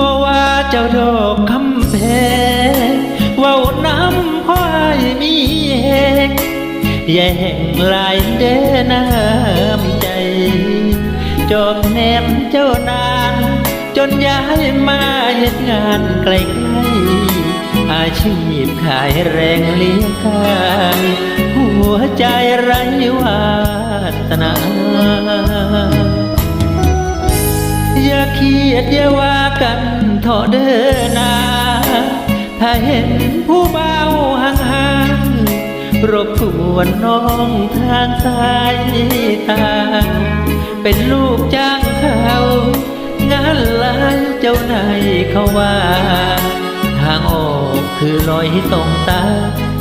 บ่ว่าเจ้าดอกคำแพงว้าน้ำพ่อยมีแหงแย่งลายเด้น้ำใจ จอบแนมเจ้านานจนย้ายมาเฮ็ดงานไกลๆอาชีพขายแรงเลี้ยงกายหัวใจไร้วาสนาาเครียดอย่าว่ากันเถอะเด้อนาถ้าเห็นผู้เบาห่างๆรบกวนน้องทางสายตา เป็นลูกจ้างเขางานหลายเจ้านายเขาว่า ทางออกคือรอยตรงตา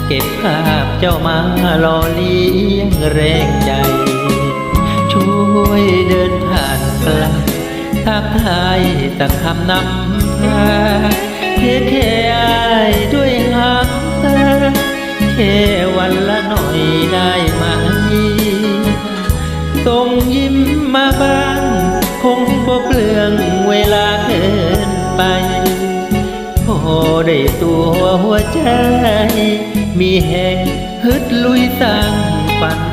เก็บภาพเจ้ามาหล่อเลี้ยงแรงใจ ช่วยเดินผ่านกลาง ทักทายสักคำนำพาเทแค่อายด้วยหางตาแค่วันละหน่อยได้ไหมส่งยิ้มมาบ้าง คงบ่เปลืองเวลาเกินไปพอได้ตัวหัวใจ มีแห่งฮึดลุยสร้างฝัน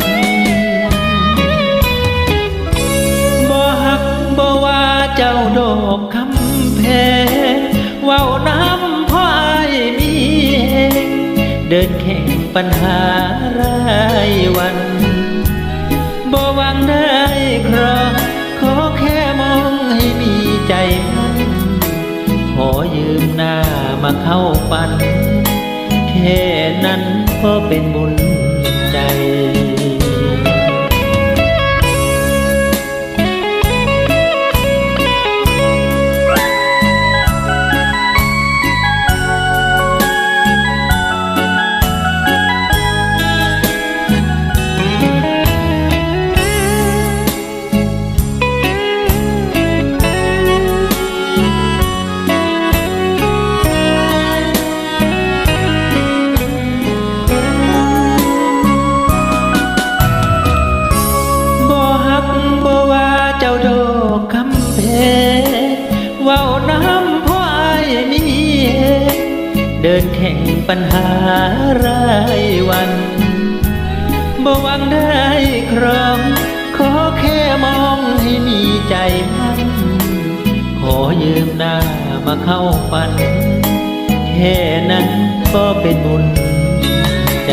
เจ้าดอกคำแพงว้าน้ำพ่ออายมีแหงเดินแข่งปัญหารายวันบ่หวังได้ครอขอแค่มองให้มีใจมัน ขอยืมหน้ามาเข้าฝัน แค่นั้นก็เป็นบุญใจ เดินแข่งปัญหารายวันบ่หวังได้ครองขอแค่มองให้มีใจมันขอยืมหน้ามาเข้าฝัน แค่นั้นก็เป็นบุญใจ